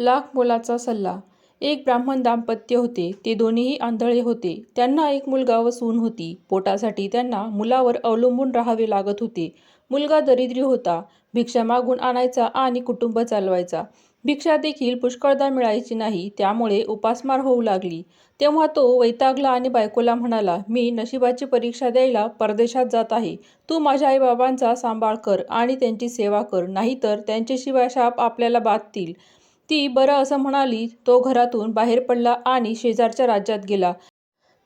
लाख मोलाचा सल्ला. एक ब्राह्मण दाम्पत्य होते. ते दोन्हीही आंधळे होते. त्यांना एक मुलगा व सून होती. पोटासाठी त्यांना मुलावर अवलंबून राहावे लागत होते. मुलगा दरिद्री होता. भिक्षा मागून आणायचा आणि कुटुंब चालवायचा. भिक्षा देखील पुष्कळदा मिळायची नाही. त्यामुळे उपासमार होऊ लागली. तेव्हा तो वैतागला आणि बायकोला म्हणाला मी नशिबाची परीक्षा द्यायला परदेशात जात आहे. तू माझ्या आईबाबांचा सांभाळ कर आणि त्यांची सेवा कर. नाहीतर त्यांच्याशिवाय शाप आपल्याला बाधतील. ती बरं असं म्हणाली तो घरातून बाहेर पडला आणि शेजारच्या राज्यात गेला.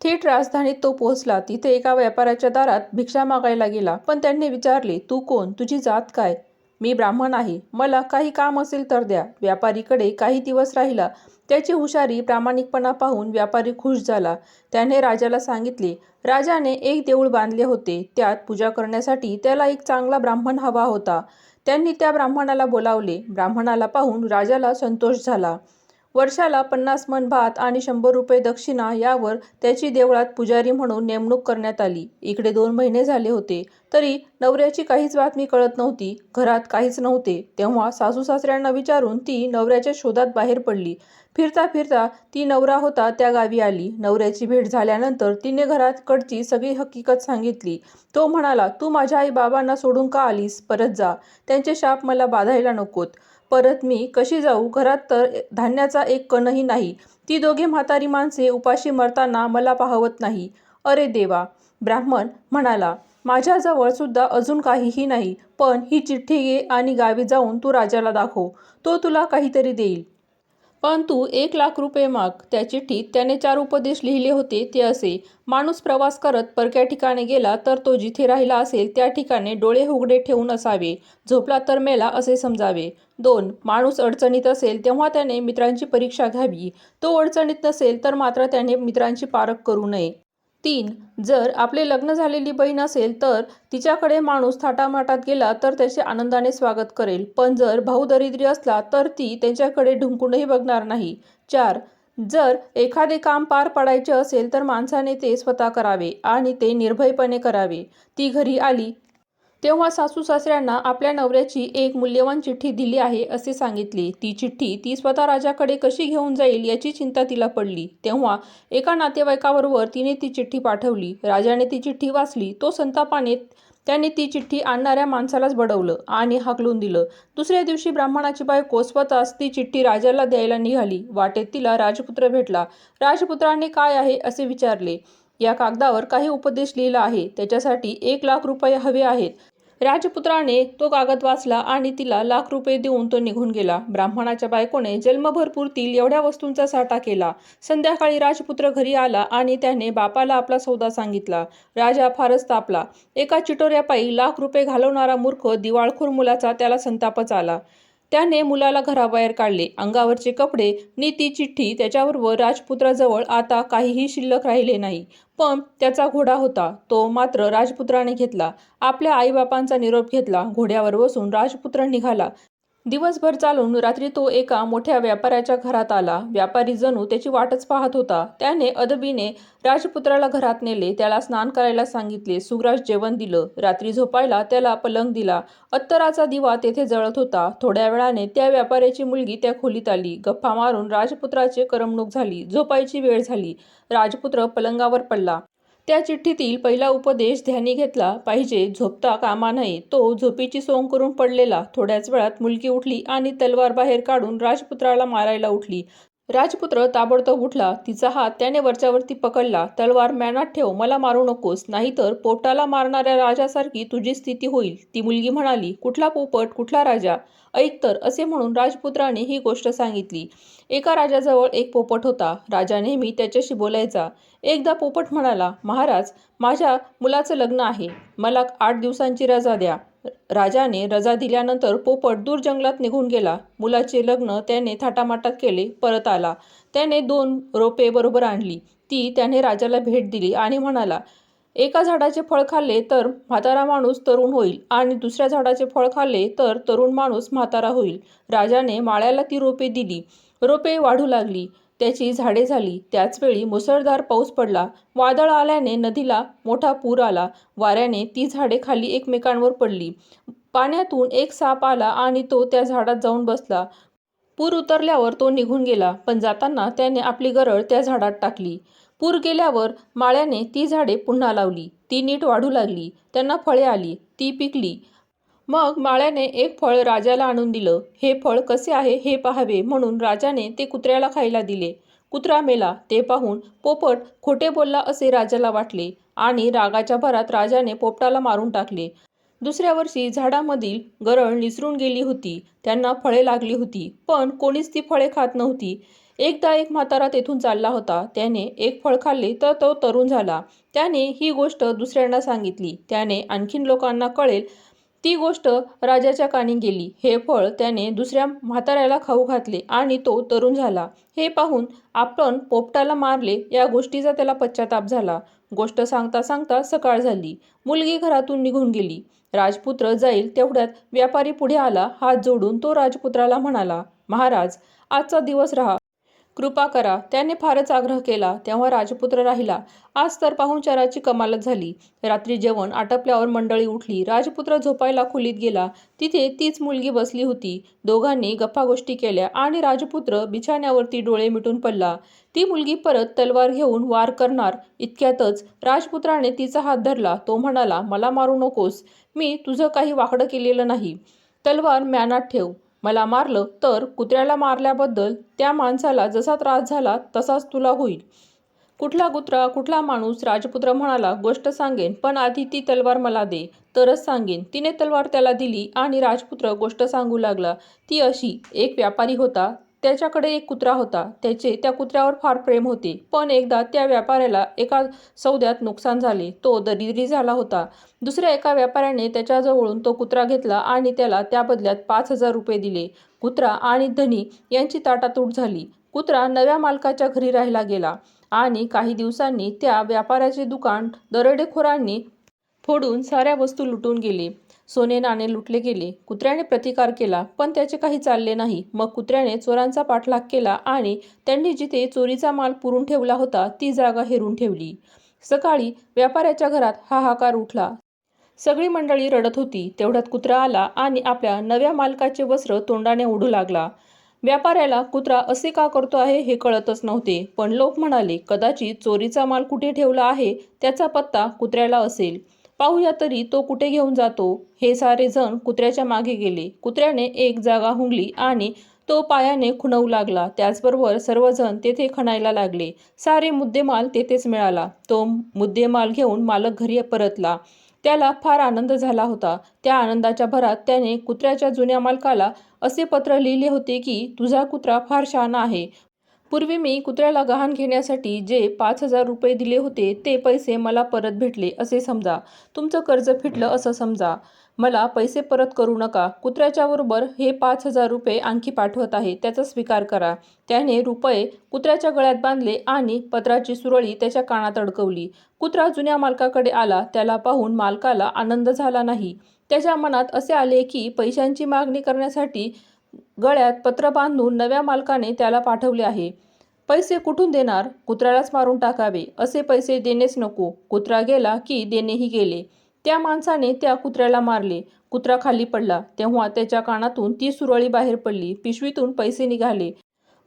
थेट राजधानीत तो पोहोचला. तिथे एका व्यापाऱ्याच्या दारात भिक्षा मागायला गेला. पण त्यांनी विचारले तू कोण? तुझी जात काय? मी ब्राह्मण आहे. मला काही काम असेल तर द्या. व्यापारीकडे काही दिवस राहिला त्याची हुशारी प्रामाणिकपणा पाहून व्यापारी खुश झाला. त्याने राजाला सांगितले राजाने एक देऊळ बांधले होते. त्यात पूजा करण्यासाठी त्याला एक चांगला ब्राह्मण हवा होता. त्यांनी त्या ब्राह्मणाला बोलावले. ब्राह्मणाला पाहून राजाला संतोष झाला. वर्षाला पन्नास मन भात आणि शंभर रुपये दक्षिणा यावर त्याची देवळात पुजारी म्हणून नेमणूक करण्यात आली. इकडे दोन महिने झाले होते. तरी नवऱ्याची काहीच बातमी कळत नव्हती. घरात काहीच नव्हते. तेव्हा सासू सासऱ्यांना विचारून ती नवऱ्याच्या शोधात बाहेर पडली. फिरता फिरता ती नवरा होता त्या गावी आली. नवऱ्याची भेट झाल्यानंतर तिने घरात कडची सगळी हकीकत सांगितली. तो म्हणाला तू माझ्या आई बाबांना सोडून का आलीस? परत जा. त्यांचे शाप मला बाधायला नकोत. परत मी कशी जाऊ? घरात तर धान्याचा एक कणही नाही. ती दोघे म्हातारी माणसे उपाशी मरताना मला पाहवत नाही. अरे देवा. ब्राह्मण म्हणाला माझ्याजवळ सुद्धा अजून काहीही नाही. पण ही चिठ्ठी घे आणि गावी जाऊन तू राजाला दाखव. तो तुला काहीतरी देईल. पण तू एक लाख रुपये माग. त्या चिठ्ठीत त्याने चार उपदेश लिहिले होते ते असे. माणूस प्रवास करत परक्या ठिकाणी गेला तर तो जिथे राहिला असेल त्या ठिकाणी डोळे उघडे ठेवून असावे. झोपला तर मेला असे समजावे. दोन माणूस अडचणीत असेल तेव्हा त्याने मित्रांची परीक्षा घ्यावी. तो अडचणीत नसेल तर मात्र त्याने मित्रांची पारख करू नये. तीन. जर आपले लग्न झालेली बहीण असेल तर तिच्याकडे माणूस थाटामाटात गेला तर त्याचे आनंदाने स्वागत करेल. पण जर भाऊ दरिद्री असला तर ती त्यांच्याकडे ढुंकूनही बघणार नाही. चार. जर एखादे काम पार पाडायचे असेल तर माणसाने ते स्वतः करावे आणि ते निर्भयपणे करावे. ती घरी आली तेव्हा सासू सासऱ्यांना आपल्या नवऱ्याची एक मूल्यवान चिठ्ठी दिली आहे असे सांगितले. ती चिठ्ठी ती स्वतः राजाकडे कशी घेऊन जाईल याची चिंता तिला पडली. तेव्हा एका नातेवाईकाबरोबर तिने ती चिठ्ठी पाठवली. राजाने ती चिठ्ठी वाचली. तो संतापाने त्याने ती चिठ्ठी आणणाऱ्या माणसालाच बडवलं आणि हाकलून दिलं. दुसऱ्या दिवशी ब्राह्मणाची बायको स्वतःच ती चिठ्ठी राजाला द्यायला निघाली. वाटेत तिला राजपुत्र भेटला. राजपुत्राने काय आहे असे विचारले. या कागदावर काही उपदेश लिहिला आहे. त्याच्यासाठी एक लाख रुपये हवे आहेत. राजपुत्राने तो कागद वाचला आणि तिला लाख रुपये देऊन तो निघून गेला. ब्राह्मणाच्या बायकोने जन्मभर पुरतील एवढ्या वस्तूंचा साठा केला. संध्याकाळी राजपुत्र घरी आला आणि त्याने बापाला आपला सौदा सांगितला. राजा फारच तापला. एका चिटोऱ्यापायी लाख रुपये घालवणारा मूर्ख दिवाळखोर मुलाचा त्याला संतापच आला. त्याने मुलाला घराबाहेर काढले. अंगावरचे कपडे नीती चिठ्ठी त्याच्याबरोबर राजपुत्राजवळ आता काहीही शिल्लक राहिले नाही. पण त्याचा घोडा होता. तो मात्र राजपुत्राने घेतला. आपल्या आईबापांचा निरोप घेतला. घोड्यावर बसून राजपुत्र निघाला. दिवसभर चालून रात्री तो एका मोठ्या व्यापाऱ्याच्या घरात आला. व्यापारी जणू त्याची वाटच पाहत होता. त्याने अदबीने राजपुत्राला घरात नेले. त्याला स्नान करायला सांगितले. सुग्रास जेवण दिलं. रात्री झोपायला त्याला पलंग दिला. अत्तराचा दिवा तेथे जळत होता. थोड्या वेळाने त्या व्यापाऱ्याची मुलगी त्या खोलीत आली. गप्पा मारून राजपुत्राची करमणूक झाली. झोपायची वेळ झाली. राजपुत्र पलंगावर पडला. त्या चिठ्ठीतील पहिला उपदेश ध्यानी घेतला पाहिजे. झोपता कामा नये. तो झोपीची सोंग करून पडलेला. थोड्याच वेळात मुलगी उठली आणि तलवार बाहेर काढून राजपुत्राला मारायला उठली. राजपुत्र ताबडतोब उठला. तिचा हात त्याने वरच्यावरती पकडला. तलवार मॅनात ठेव मला मारू नकोस. नाहीतर पोटाला मारणाऱ्या राजासारखी तुझी स्थिती होईल. ती मुलगी म्हणाली कुठला पोपट कुठला राजा? ऐक तर असे म्हणून राजपुत्राने ही गोष्ट सांगितली. एका राजाजवळ एक पोपट होता. राजा नेहमी त्याच्याशी बोलायचा. एकदा पोपट म्हणाला महाराज माझ्या मुलाचं लग्न आहे. मला आठ दिवसांची रजा द्या. राजाने रजा दिल्यानंतर पोपट दूर जंगलात निघून गेला. मुलाचे लग्न त्याने थाटामाटात केले परत आला. त्याने दोन रोपे बरोबर आणली. ती त्याने राजाला भेट दिली आणि म्हणाला एका झाडाचे फळ खाल्ले तर म्हातारा माणूस तरुण होईल आणि दुसऱ्या झाडाचे फळ खाल्ले तर तरुण माणूस म्हातारा होईल. राजाने माळ्याला ती रोपे दिली. रोपे वाढू लागली. त्याची झाडे झाली. त्याचवेळी मुसळधार पाऊस पडला. वादळ आल्याने नदीला मोठा पूर आला. वाऱ्याने ती झाडे खाली एकमेकांवर पडली. पाण्यातून एक साप आला आणि तो त्या झाडात जाऊन बसला. पूर उतरल्यावर तो निघून गेला पण जाताना त्याने आपली गरळ त्या झाडात टाकली. पूर गेल्यावर माळ्याने ती झाडे पुन्हा लावली. ती नीट वाढू लागली. त्यांना फळे आली. ती पिकली. मग माळ्याने एक फळ राजाला आणून दिलं. हे फळ कसे आहे हे पाहावे म्हणून राजाने ते कुत्र्याला खायला दिले. कुत्रा मेला. ते पाहून पोपट खोटे बोलला असे राजाला वाटले आणि रागाच्या भरात राजाने पोपटाला मारून टाकले. दुसऱ्या वर्षी झाडामधील गरळ निसरून गेली होती. त्यांना फळे लागली होती पण कोणीच ती फळे खात नव्हती. एकदा एक म्हातारा तेथून चालला होता. त्याने एक फळ खाल्ले तर तो तरुण झाला. त्याने ही गोष्ट दुसऱ्यांना सांगितली. त्याने आणखीन लोकांना कळेल ती गोष्ट राजाच्या कानी गेली. हे फळ त्याने दुसऱ्या म्हाताऱ्याला खाऊ घातले आणि तो तरुण झाला. हे पाहून आपण पोपटाला मारले. या गोष्टीचा त्याला पश्चाताप झाला. गोष्ट सांगता सांगता सकाळ झाली. मुलगी घरातून निघून गेली. राजपुत्र जाईल तेवढ्यात व्यापारी पुढे आला. हात जोडून तो राजपुत्राला म्हणाला महाराज आजचा दिवस राहा. कृपा करा. त्याने फारच आग्रह केला. तेव्हा राजपुत्र राहिला. आज तर पाहुणचाराची कमालच झाली. रात्री जेवण आटपल्यावर मंडळी उठली. राजपुत्र झोपायला खोलीत गेला. तिथे तीच मुलगी बसली होती. दोघांनी गप्पा गोष्टी केल्या आणि राजपुत्र बिछाण्यावरती डोळे मिटून पडला. ती मुलगी परत तलवार घेऊन वार करणार इतक्यातच राजपुत्राने तिचा हात धरला. तो म्हणाला मला मारू नकोस. मी तुझं काही वाकडं केलेलं नाही. तलवार म्यानात ठेव. मला मारलं तर कुत्र्याला मारल्याबद्दल त्या माणसाला जसा त्रास झाला तसाच तुला होईल. कुठला कुत्रा कुठला माणूस राजपुत्र म्हणाला गोष्ट सांगेन पण आधी ती तलवार मला दे. तरच सांगेन. तिने तलवार त्याला दिली आणि राजपुत्र गोष्ट सांगू लागला. ती अशी एक व्यापारी होता त्याच्याकडे एक कुत्रा होता. त्याचे त्या कुत्र्यावर फार प्रेम होते. पण एकदा त्या व्यापाऱ्याला एका सौद्यात नुकसान झाले. तो दरिद्री झाला होता. दुसऱ्या एका व्यापाऱ्याने त्याच्याजवळून तो कुत्रा घेतला आणि त्याला त्या बदल्यात पाच हजार रुपये दिले. कुत्रा आणि धनी यांची ताटातूट झाली. कुत्रा नव्या मालकाच्या घरी राहायला गेला आणि काही दिवसांनी त्या व्यापाऱ्याचे दुकान दरोडेखोरांनी फोडून साऱ्या वस्तू लुटून गेले. सोने नाणे लुटले गेले कुत्र्याने प्रतिकार केला पण त्याचे काही चालले नाही. मग कुत्र्याने चोरांचा पाठलाग केला आणि त्यांनी जिथे चोरीचा माल पुरून ठेवला होता ती जागा हेरून ठेवली. सकाळी व्यापाऱ्याच्या घरात हाहाकार उठला. सगळी मंडळी रडत होती. तेवढ्यात कुत्रा आला आणि आपल्या नव्या मालकाचे वस्त्र तोंडाने ओढू लागला. व्यापाऱ्याला कुत्रा असे का करतो आहे हे कळतच नव्हते. पण लोक म्हणाले कदाचित चोरीचा माल कुठे ठेवला आहे? त्याचा पत्ता कुत्र्याला असेल. पाहूया तरी तो कुठे घेऊन जातो. हे सारे जण कुत्र्याच्या मागे गेले. कुत्र्याने एक जागा हुंगली आणि तो पायाने खुणवू लागला. त्याचबरोबर सर्वजण तेथे खणायला लागले. सारे मुद्देमाल तेथेच मिळाला. तो मुद्देमाल घेऊन मालक घरी परतला. त्याला फार आनंद झाला होता. त्या आनंदाच्या भरात त्याने कुत्र्याच्या जुन्या मालकाला असे पत्र लिहिले होते की तुझा कुत्रा फार शहाणा आहे. पूर्वी मी कुत्र्याला गहाण घेण्यासाठी जे पाच हजार रुपये दिले होते ते पैसे मला परत भेटले असे समजा. तुमचं कर्ज फिटलं असं समजा. मला पैसे परत करू नका. कुत्र्याच्या बरोबर हे पाच हजार रुपये आणखी पाठवत आहे त्याचा स्वीकार करा. त्याने रुपये कुत्र्याच्या गळ्यात बांधले आणि पत्राची सुरळी त्याच्या कानात अडकवली. कुत्रा जुन्या मालकाकडे आला त्याला पाहून मालकाला आनंद झाला नाही. त्याच्या मनात असे आले की पैशांची मागणी करण्यासाठी गळ्यात पत्र बांधून नव्या मालकाने त्याला पाठवले आहे. पैसे कुठून देणार? कुत्र्यालाच मारून टाकावे. असे पैसे देणेच नको. कुत्रा गेला की देणेही गेले. त्या माणसाने त्या कुत्र्याला मारले. कुत्रा खाली पडला. तेव्हा त्याच्या कानातून ती सुरळी बाहेर पडली. पिशवीतून पैसे निघाले.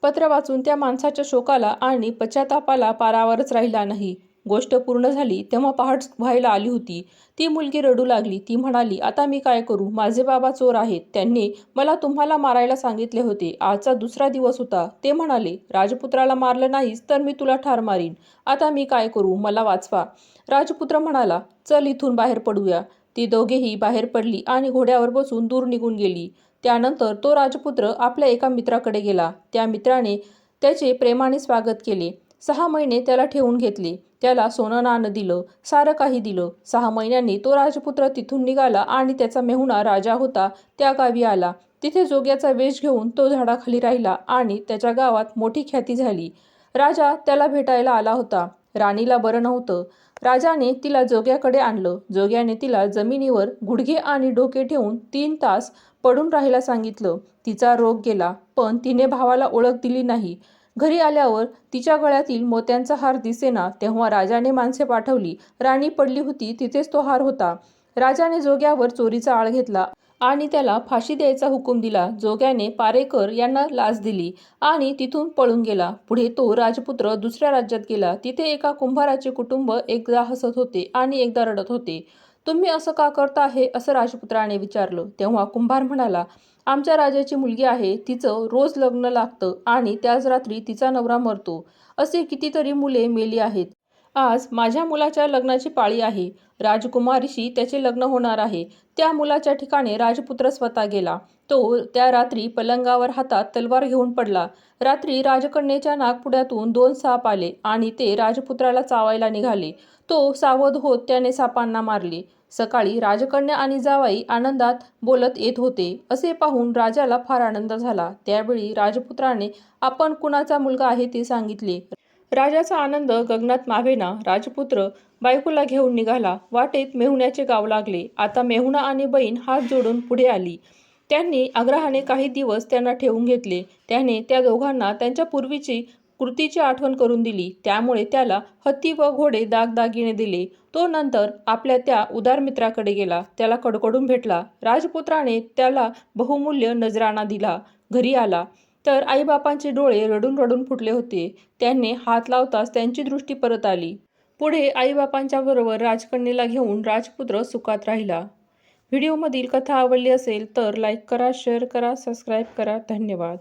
पत्र वाचून त्या माणसाच्या शोकाला आणि पश्चातापाला पारावरच राहिला नाही. गोष्ट पूर्ण झाली तेव्हा पहाट व्हायला आली होती. ती मुलगी रडू लागली. ती म्हणाली आता मी काय करू? माझे बाबा चोर आहेत. त्यांनी मला तुम्हाला मारायला सांगितले होते. आजचा दुसरा दिवस होता. ते म्हणाले राजपुत्राला मारलं नाहीस तर मी तुला ठार मारीन. आता मी काय करू? मला वाचवा. राजपुत्र म्हणाला चल इथून बाहेर पडूया. ती दोघेही बाहेर पडली आणि घोड्यावर बसून दूर निघून गेली. त्यानंतर तो राजपुत्र आपल्या एका मित्राकडे गेला. त्या मित्राने त्याचे प्रेमाने स्वागत केले. सहा महिने त्याला ठेवून घेतले. त्याला सोनं नाणं दिलं सारं काही दिलं. सहा महिन्यांनी तो राजपुत्र तिथून निघाला आणि त्याचा मेहुणा राजा होता. त्या गावी आला. तिथे जोग्याचा वेश घेऊन तो झाडाखाली राहिला आणि त्याच्या गावात मोठी ख्याती झाली. राजा त्याला भेटायला आला होता. राणीला बरं नव्हतं. राजाने तिला जोग्याकडे आणलं. जोग्याने तिला जमिनीवर गुडघे आणि डोके ठेवून तीन तास पडून राहायला सांगितलं. तिचा रोग गेला पण तिने भावाला ओळख दिली नाही. घरी आल्यावर तिच्या गळ्यातील मोत्यांचा हार दिसेना तेव्हा राजाने माणसे पाठवली. राणी पडली होती तिथेच तो हार होता. राजाने जोग्यावर चोरीचा आळ घेतला आणि त्याला फाशी द्यायचा हुकूम दिला. जोग्याने पारेकर यांना लाच दिली आणि तिथून पळून गेला. पुढे तो राजपुत्र दुसऱ्या राज्यात गेला. तिथे एका कुंभाराचे कुटुंब एकदा हसत होते आणि एकदा रडत होते. तुम्ही असं का करता आहे असं राजपुत्राने विचारलं. तेव्हा कुंभार म्हणाला आमच्या राजाची मुलगी आहे तिचं रोज लग्न लागतं आणि त्याच रात्री तिचा नवरा मरतो. असे कितीतरी मुले मेली आहेत. आज माझ्या मुलाच्या लग्नाची पाळी आहे. राजकुमारीशी त्याचे लग्न होणार आहे. त्या मुलाच्या ठिकाणी राजपुत्र स्वतः गेला. तो त्या रात्री पलंगावर हातात तलवार घेऊन पडला. रात्री राजकन्येच्या नागपुड्यातून दोन साप आले आणि ते राजपुत्राला चावायला निघाले. तो सावध होत त्याने सापांना मारले. सकाळी राजकन्या आणि जावाई आनंदात बोलत येत होते. असे पाहून राजाला फार आनंद झाला. त्यावेळी राजपुत्राने आपण कुणाचा मुलगा आहे ते सांगितले. राजाचा आनंद गगनात मावेना. राजपुत्र बायकोला घेऊन निघाला. वाटेत मेहुण्याचे गाव लागले. आता मेहुणा आणि बहीण हात जोडून पुढे आली. त्यांनी आग्रहाने काही दिवस त्यांना ठेवून घेतले. त्याने त्या दोघांना त्यांच्या पूर्वीची कृतीची आठवण करून दिली. त्यामुळे त्याला हत्ती व घोडे दागदागिने दिले. तो नंतर आपल्या त्या उदार मित्राकडे गेला. त्याला कडकडून भेटला. राजपुत्राने त्याला बहुमूल्य नजराणा दिला. घरी आला. तर आईबापांचे डोळे रडून रडून फुटले होते. त्यांनी हात लावताच त्यांची दृष्टी परत आली. पुढे आईबापांच्या बरोबर राजकन्येला घेऊन राजपुत्र सुखात राहिला. व्हिडिओमधील कथा आवडली असेल तर लाईक करा शेअर करा सबस्क्राईब करा. धन्यवाद.